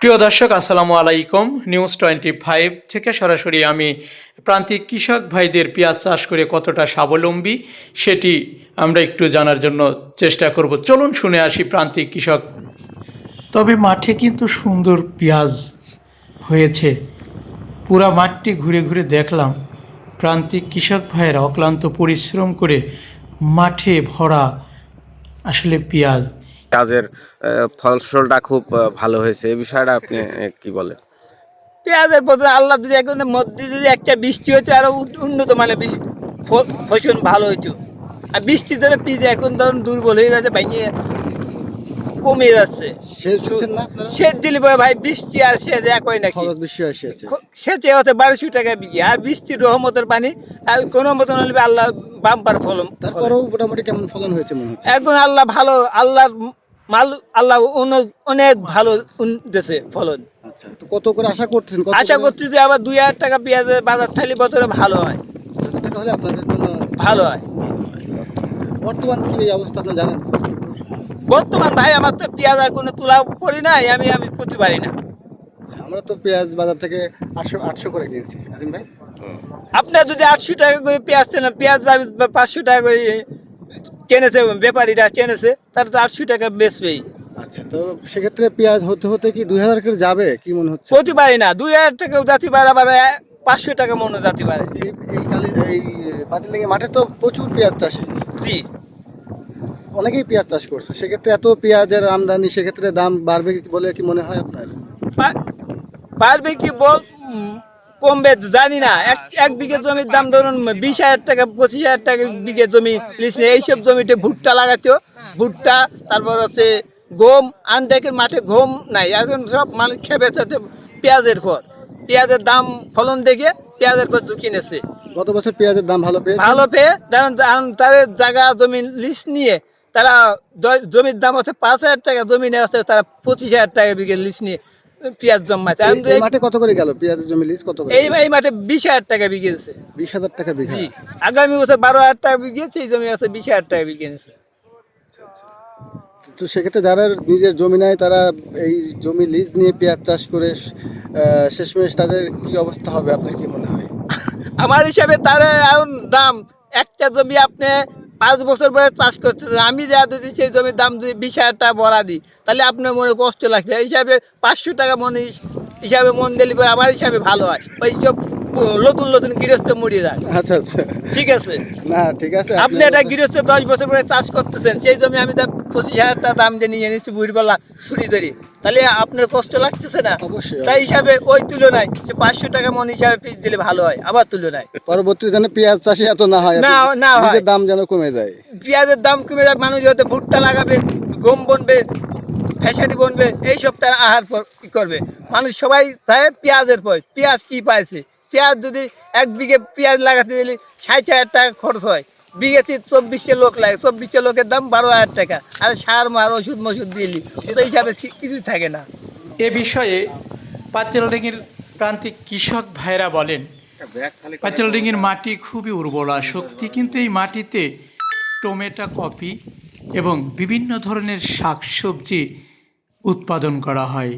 প্রিয় দর্শক, আসসালামু আলাইকুম। নিউজ টোয়েন্টি ফাইভ থেকে সরাসরি আমি প্রান্তিক কৃষক ভাইদের পেঁয়াজ চাষ করে কতটা স্বাবলম্বী সেটি আমরা একটু জানার জন্য চেষ্টা করব। চলুন শুনে আসি প্রান্তিক কৃষক। তবে মাঠে কিন্তু সুন্দর পেঁয়াজ হয়েছে। পুরা মাঠটি ঘুরে ঘুরে দেখলাম। প্রান্তিক কৃষক ভাইয়েরা অক্লান্ত পরিশ্রম করে মাঠে ভরা আসলে পেঁয়াজ আহ, ফসলটা খুব ভালো হয়েছে। এই বিষয়টা আপনি কি বলেন? পেঁয়াজের পথে আল্লাহ যদি এখন মধ্যে যদি একটা বৃষ্টি হচ্ছে আরও উন্নত মানে ফসল ভালো হইতো। আর বৃষ্টি ধরে পিজ এখন ধরুন দুর্বল হয়ে যাচ্ছে ভেঙে কমে যাচ্ছে। সেচ দিলে পরে ভাই বৃষ্টি আর সেচ এক হয় নাকি সেচে হচ্ছে বারোশো টাকা বিঘে আর বৃষ্টির রহমতের পানি আর কোনো মতন হলে আল্লাহ বাম্পার ফলন। তারপরেও মোটামুটি কেমন ফলন হয়েছে মনে হচ্ছে? এখন আল্লাহ ভালো আল্লাহর মাল আল্লাহ অনেক- অনেক ভালো দিয়েছে ফলন। আচ্ছা তো কত করে আশা করতেছেন? আশা করছি যে আবার দুই হাজার টাকা পেঁয়াজের বাজার থালি বছরে ভালো হয়। কত টাকা হলে আপনাদের জন্য ভালো হয়। বর্তমান কি এই অবস্থা আপনি জানেন? বর্তমান ভাই আমার তো পেঁয়াজ আর কোনো তুলা করি নাই আমি আমি করতে পারি না। আচ্ছা, আমরা তো পেঁয়াজ বাজার থেকে আটশো আটশো করে কিনছি। নাজিম ভাই? আপনার যদি আটশো টাকা করে পেঁয়াজ চেনে পেঁয়াজ পাঁচশো টাকা করে কেনেছে ব্যাপারীরা কেনেছে তার তো আটশো টাকা বেচবেই। আচ্ছা তো সেক্ষেত্রে পেঁয়াজ হতে হতে কি দুই হাজার করে যাবে কি মনে হচ্ছে? পারি না দুই হাজার টাকাও যাতে পারে আবার পাঁচশো টাকা মনে যাতে পারে এই এই কালি এই পাতিলেগে মাঠে তো প্রচুর পেঁয়াজ চাষি জি। অনেকেই পেঁয়াজ চাষ করছে সেক্ষেত্রে এত পেঁয়াজের আমদানি সেক্ষেত্রে দাম বাড়বে কি বলে কি মনে হয় আপনার? বাড়বে কি বল কমবে জানি না। এক এক বিঘে জমির দাম ধরুন বিশ হাজার টাকা পঁচিশ হাজার টাকা বিঘে জমি লিস এইসব জমিতে ভুট্টা লাগাতো ভুট্টা তারপর হচ্ছে গম আন্দেকের মাঠে গম নাই। এখন সব মানুষ খেপে যাচ্ছে পেঁয়াজের পর। পেঁয়াজের দাম ফলন দেখে পেঁয়াজের পর কিনেছে গত বছর পেঁয়াজের দাম ভালো পেয়ে ভালো পেয়ে তাদের জায়গা জমি লিস্ট নিয়ে তারা জমির দাম হচ্ছে পাঁচ হাজার টাকা জমি নিয়ে আসছে তারা পঁচিশ হাজার টাকা বিঘে লিস্ট নিয়ে পেঁয়াজ জমাচ্ছে আমি এই মাঠে কত করে গেল? পেঁয়াজের জমি লিজ কত করে এই এই মাঠে বিশ হাজার টাকা বিঘেছে বিশ হাজার টাকা বিঘা। জি। আগামী বছর বারো হাজার টাকা বিঘেছে এই জমি আছে বিশ হাজার টাকা বিঘে নিছে তো সেক্ষেত্রে যারা নিজের জমি নেয় তারা এই জমি লিজ নিয়ে পেঁয়াজ চাষ করে শেষমেশ তাদের কি অবস্থা হবে? আপনার কি মনে হয়? আমার হিসাবে তারা এখন দাম একটা জমি আপনি পাঁচ বছর পরে চাষ করতেছেন আমি যা যদি সেই জমির দাম যদি বিশ হাজার টাকা বড়া দিই তাহলে আপনার মনে কষ্ট লাগছে। এই হিসাবে পাঁচশো টাকা মনে হিসাবে মন দিলে পরে আমার হিসাবে ভালো হয়। ওই সব নতুন নতুন গৃহস্থ মরিয়ে যায়। আচ্ছা আচ্ছা। ঠিক আছে? না ঠিক আছে আপনি একটা গৃহস্থ দশ বছর পরে চাষ করতেছেন সেই জমি আমি তার পঁচিশ হাজার টাকা দাম দিয়ে নিয়ে নিচ্ছি বুড়িবেলা ছুরি ধরি। তাহলে আপনার কষ্ট লাগতেছে না? অবশ্যই। তাই হিসাবে ওই তুলনায় সে পাঁচশো টাকা মন হিসাবে পিস দিলে ভালো হয় আবার তুলনায়। পরবর্তীতে যেন পেঁয়াজ চাষে এত না হয় না, না হয়। দাম যেন কমে যায়। পেঁয়াজের দাম কমে যায় মানুষ হয়তো ভুট্টা লাগাবে গম বনবে ফেসারি বনবে এইসব তারা আহার পর ই করবে। মানুষ সবাই চায় পেঁয়াজের পর পেঁয়াজ কি পাইছে? পেঁয়াজ যদি এক বিঘে পেঁয়াজ লাগাতে দিলে ষাট হাজার টাকা খরচ হয়। বিঘেতে চব্বিশটা লোক লাগে, চব্বিশটা লোকের দাম বারো হাজার টাকা। আর সার, মার, ওষুধ মষুধ দিলি তো হিসাবে কিছুই থাকে না। এ বিষয়ে পাঁচলডিঙ্গির প্রান্তিক কৃষক ভাইরা বলেন পাঁচলডিঙ্গির মাটি খুবই উর্বরা, শক্তি কিন্তু এই মাটিতে টমেটো, কপি এবং বিভিন্ন ধরনের শাকসবজি উৎপাদন করা হয়।